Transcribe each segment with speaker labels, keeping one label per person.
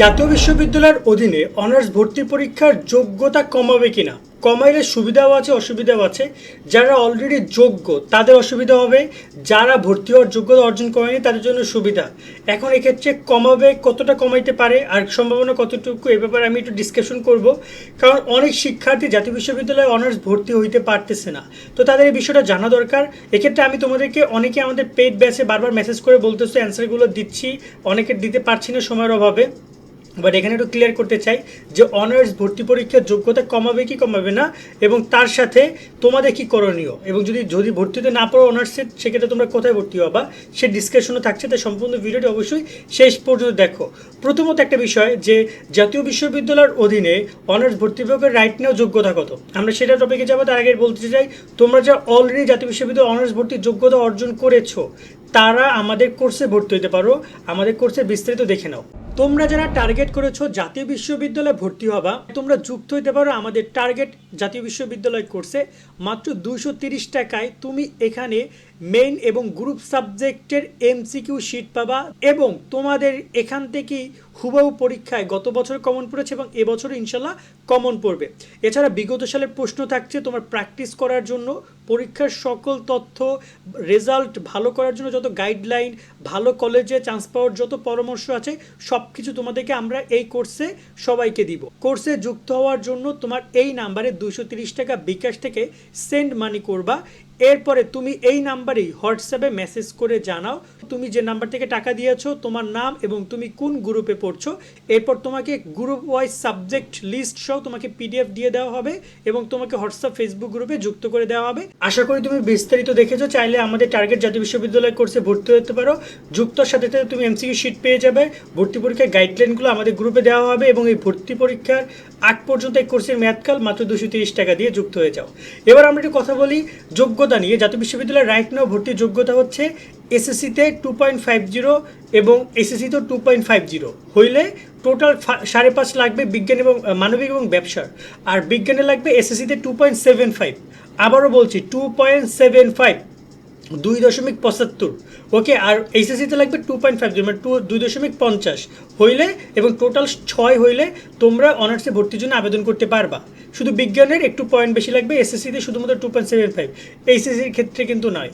Speaker 1: জাতীয় বিশ্ববিদ্যালয়ের অধীনে অনার্স ভর্তি পরীক্ষার যোগ্যতা কমাবে কিনা? কমাইলে সুবিধাও আছে, অসুবিধাও আছে। যারা অলরেডি যোগ্য, তাদের অসুবিধা হবে। যারা ভর্তি হওয়ার যোগ্যতা অর্জন করেনি, তাদের জন্য সুবিধা। এখন এক্ষেত্রে কমাবে, কতটা কমাইতে পারে, আর সম্ভাবনা কতটুকু, এ ব্যাপারে আমি একটু ডিসকাশন করব। কারণ অনেক শিক্ষার্থী জাতীয় বিশ্ববিদ্যালয়ে অনার্স ভর্তি হইতে পারতেছে না। তো তাদের এই বিষয়টা জানা দরকার। এক্ষেত্রে আমি তোমাদেরকে, অনেকে আমাদের পেড ব্যাচে বারবার মেসেজ করে বলতেছো অ্যান্সারগুলো দিচ্ছি। অনেকে দিতে পারছি না সময়ের অভাবে। বাট এখানে একটু ক্লিয়ার করতে চাই যে অনার্স ভর্তি পরীক্ষার যোগ্যতা কমাবে কি কমাবে না এবং তার সাথে তোমাদের কি করণীয়? এবং যদি যদি ভর্তি হতে না পারো অনার্সের সেক্ষেত্রে তোমরা কোথায় ভর্তি হবা? সে ডিসকাশনও থাকছে, তাই সম্পূর্ণ ভিডিওটি অবশ্যই শেষ পর্যন্ত দেখো। প্রথমত একটা বিষয় যে, জাতীয় বিশ্ববিদ্যালয়ের অধীনে অনার্স ভর্তি বিভাগের রাইট নেওয়া যোগ্যতা কত? আমরা সেটা টপিকে যাব, তার আগে বলতে চাই, তোমরা যা অলরেডি জাতীয় বিশ্ববিদ্যালয় অনার্স ভর্তির যোগ্যতা অর্জন করেছ, তারা আমাদের কোর্সে ভর্তি হতে পারো। আমাদের কোর্সে বিস্তারিত দেখে নাও। তোমরা যারা টার্গেট করেছ জাতীয় বিশ্ববিদ্যালয়ে ভর্তি হবা তোমরা যুক্ত হইতে পারো আমাদের টার্গেট জাতীয় বিশ্ববিদ্যালয় কোর্সে মাত্র দুশো তিরিশ টাকায় তুমি এখানে মেইন এবং গ্রুপ সাবজেক্টের এমসিকিউ শিট পাবা এবং তোমাদের এখান থেকেই হুবাহু পরীক্ষায় গত বছর কমন পড়েছে এবং এবছরও ইনশাল্লাহ কমন পড়বে। এছাড়া বিগত সালের প্রশ্ন থাকছে তোমার প্র্যাকটিস করার জন্য, পরীক্ষার সকল তথ্য রেজাল্ট ভালো করার জন্য যত গাইডলাইন ভালো কলেজে চান্স পাওয়ার যত পরামর্শ আছে সব কিছু তোমাদেরকে আমরা এই কোর্সে সবাইকে দিব। কোর্সে যুক্ত হওয়ার জন্য তোমার এই নাম্বারে দুশো টাকা বিকাশ থেকে সেন্ড মানি করবা এরপরে তুমি এই নাম্বারেই হোয়াটসঅ্যাপে মেসেজ করে জানাও তুমি যে নাম্বার থেকে টাকা দিয়েছ, তোমার নাম এবং তুমি কোন গ্রুপে পড়ছো। এরপর তোমাকে গ্রুপ ওয়াইজ সাবজেক্ট লিস্ট সহ তোমাকে পিডিএফ দিয়ে দেওয়া হবে এবং তোমাকে হোয়াটসঅ্যাপ ফেসবুক গ্রুপে যুক্ত করে দেওয়া হবে। আশা করি তুমি বিস্তারিত দেখেছ। চাইলে আমাদের টার্গেট জাতীয় বিশ্ববিদ্যালয় কোর্সে ভর্তি হতে পারো। যুক্তর সাথে সাথে তুমি এমসিকিউ শিট পেয়ে যাবে। ভর্তি পরীক্ষার গাইডলাইনগুলো আমাদের গ্রুপে দেওয়া হবে এবং এই ভর্তি পরীক্ষার আগ পর্যন্ত এই কোর্সের মেয়াদকাল মাত্র দুশো তিরিশ টাকা দিয়ে যুক্ত হয়ে যাও। এবার আমরা একটু কথা বলি যোগ্যতা নিয়ে জাতীয় বিশ্ববিদ্যালয়ের রাইট নাও ভর্তির যোগ্যতা হচ্ছে এসএসসিতে টু পয়েন্ট ফাইভ জিরো এবং এসএসসিতে টু পয়েন্ট ফাইভ জিরো হইলে টোটাল সাড়ে পাঁচ লাগবে বিজ্ঞান এবং মানবিক এবং ব্যবসার। আর বিজ্ঞানে লাগবে এসএসসিতে টু পয়েন্ট সেভেন ফাইভ আবারও বলছি টু পয়েন্ট সেভেন ফাইভ দুই দশমিক পঁচাত্তর। ওকে আর এইচএসসিতে লাগবে টু পয়েন্ট ফাইভ জিরো মানে টু দুই দশমিক পঞ্চাশ হইলে এবং টোটাল ছয় হইলে তোমরা অনার্সে ভর্তির জন্য আবেদন করতে পারবা। শুধু বিজ্ঞানের একটু পয়েন্ট বেশি লাগবে এসএসসিতে শুধুমাত্র টু পয়েন্ট সেভেন ফাইভ এইচএসসির ক্ষেত্রে কিন্তু নয়।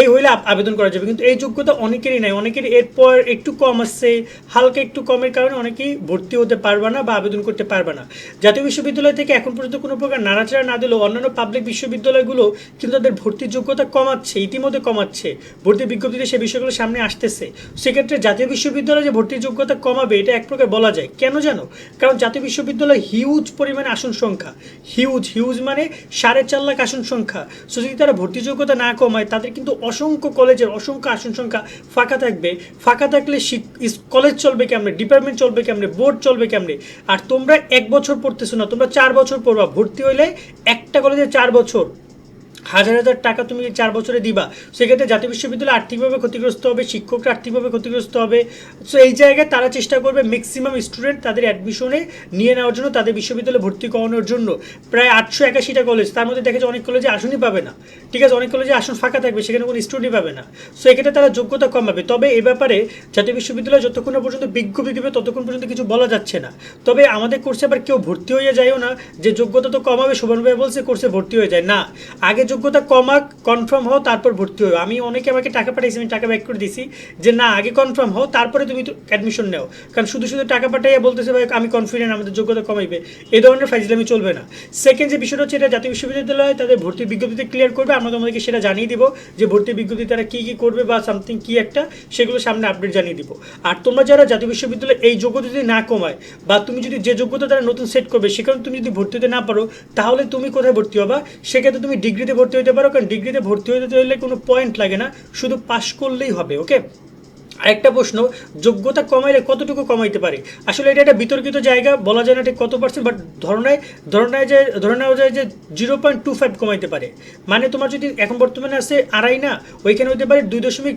Speaker 1: এই হইলে আবেদন করা যাবে, কিন্তু এই যোগ্যতা অনেকেরই নাই। অনেকের এরপর একটু কম আসছে, হালকা একটু কমের কারণে অনেকেই ভর্তি হতে পারবে না বা আবেদন করতে পারবে না। জাতীয় বিশ্ববিদ্যালয় থেকে এখন পর্যন্ত কোনো প্রকার নাড়াচাড়া না দিলেও অন্যান্য পাবলিক বিশ্ববিদ্যালয়গুলো কিন্তু তাদের ভর্তির যোগ্যতা কমাচ্ছে, ইতিমধ্যে কমাচ্ছে। ভর্তি বিজ্ঞপ্তিতে সে বিষয়গুলো সামনে আসতেছে। সেক্ষেত্রে জাতীয় বিশ্ববিদ্যালয়ে যে ভর্তির যোগ্যতা কমাবে, এটা এক প্রকার বলা যায়। কেন জানো? কারণ জাতীয় বিশ্ববিদ্যালয় হিউজ পরিমাণে আসন সংখ্যা। হিউজ হিউজ মানে সাড়ে চার লাখ আসন সংখ্যা। সো যদি তারা ভর্তি যোগ্যতা না কমায়, তাদের কিন্তু অসংখ্য কলেজের অসংখ্য আসন সংখ্যা ফাঁকা থাকবে। ফাঁকা থাকলে কলেজ চলবে কেমনে? ডিপার্টমেন্ট চলবে কেমনে? বোর্ড চলবে কেমনে? আর তোমরা এক বছর পড়তেছো না, তোমরা চার বছর পড়বা। ভর্তি হইলে একটা কলেজে চার বছর। হাজার হাজার টাকা তুমি চার বছরে দিবা, সেক্ষেত্রে জাতীয় বিশ্ববিদ্যালয় আর্থিকভাবে ক্ষতিগ্রস্ত হবে, শিক্ষকরা আর্থিকভাবে ক্ষতিগ্রস্ত হবে। সো এই জায়গায় তারা চেষ্টা করবে ম্যাক্সিমাম স্টুডেন্ট তাদের অ্যাডমিশনে নিয়ে নেওয়ার জন্য, তাদের বিশ্ববিদ্যালয়ে ভর্তি করানোর জন্য। প্রায় আটশো একাশিটা কলেজ তার মধ্যে দেখা অনেক কলেজে আসনই পাবে না। ঠিক আছে, অনেক কলেজে আসন ফাঁকা থাকবে, সেখানে কোনো স্টুডেন্টই পাবে না। সো এক্ষেত্রে তারা যোগ্যতা কম কমাবে। তবে এ ব্যাপারে জাতীয় বিশ্ববিদ্যালয় যতক্ষণ পর্যন্ত বিজ্ঞপ্তি দিবে ততক্ষণ পর্যন্ত কিছু বলা যাচ্ছে না। তবে আমাদের কোর্সে আবার কেউ ভর্তি হয়ে যায়ও না, যে যোগ্যতা তো কমাবে শোভন ভাই বলছে কোর্সে ভর্তি হয়ে যায়। না, আগে যোগ্যতা কমাক কনফার্ম হও, তারপর ভর্তি হও আমি অনেকে আমাকে টাকা পাঠাইছি, আমি টাকা ব্যাক করে দিছি যে, না, আগে কনফার্ম হও, তারপরে তুমি অ্যাডমিশন নাও। কারণ শুধু শুধু টাকা পাঠাইয়া বলতেছে, ভাই, আমি কনফিডেন্ট আমাদের যোগ্যতা কমাইবে। এই ধরনের ফাইজলামি চলবে না। সেকেন্ড যে বিষয়টা হচ্ছে, এটা জাতীয় বিশ্ববিদ্যালয়, তাদের ভর্তি বিজ্ঞপ্তিতে ক্লিয়ার করবে। আমরা তোমাদেরকে সেটা জানিয়ে দিব যে, ভর্তি বিজ্ঞপ্তি তারা কী কী করবে বা সামথিং কী একটা, সেগুলো সামনে আপডেট জানিয়ে দিব। আর তোমরা যারা জাতীয় বিশ্ববিদ্যালয়ে এই যোগ্যতা যদি না কমায় বা তুমি যদি যে যোগ্যতা তারা নতুন সেট করবে, সেখানে তুমি যদি ভর্তি হতে না পারো, তাহলে তুমি কোথায় ভর্তি হবা? সেক্ষেত্রে তুমি ডিগ্রিতে ভর্তি হতে পারো, কারণ ডিগ্রিতে ভর্তি হতে হলে কোনো পয়েন্ট লাগে না, শুধু পাশ করলেই হবে ওকে আরেকটা প্রশ্ন, যোগ্যতা কমাইলে কতটুকু কমাইতে পারে? আসলে এটা একটা বিতর্কিত জায়গা, বলা যায় না ঠিক কত পার্সেন্ট বাট ধরনায় ধরনায় যে, ধরে নেওয়া যায় যে জিরো পয়েন্ট টু ফাইভ কমাইতে পারে। মানে তোমার যদি এখন বর্তমানে আছে আড়াই না, ওইখানে হতে পারে দুই দশমিক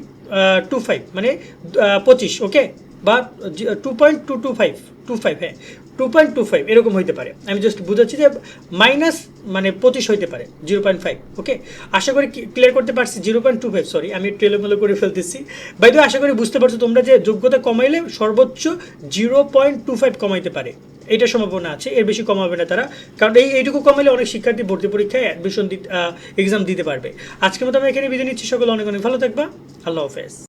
Speaker 1: টু ফাইভ মানে পঁচিশ ওকে বা two point two two five two five হ্যাঁ টু পয়েন্ট টু ফাইভ এরকম হইতে পারে। আমি জাস্ট বুঝাচ্ছি যে মাইনাস মানে পঁচিশ হইতে পারে, জিরো পয়েন্ট ফাইভ ওকে আশা করি ক্লিয়ার করতে পারছি, zero point two five sorry আমি একটু এলোমেলো করে ফেলতেছি। বাই দ্য আশা করি বুঝতে পারছ তোমরা যে যোগ্যতা কমাইলে সর্বোচ্চ জিরো পয়েন্ট টু ফাইভ কমাইতে পারে। এটা সম্ভাবনা আছে, এর বেশি কমাবে না তারা, কারণ এই, এইটুকু কমাইলে অনেক শিক্ষার্থী ভর্তি পরীক্ষায় অ্যাডমিশন এক্সাম দিতে পারবে। আজকের মতো আমি এখানে বিদায় নিচ্ছি, সকলে অনেক অনেক ভালো থাকবা, আল্লাহ হাফেজ।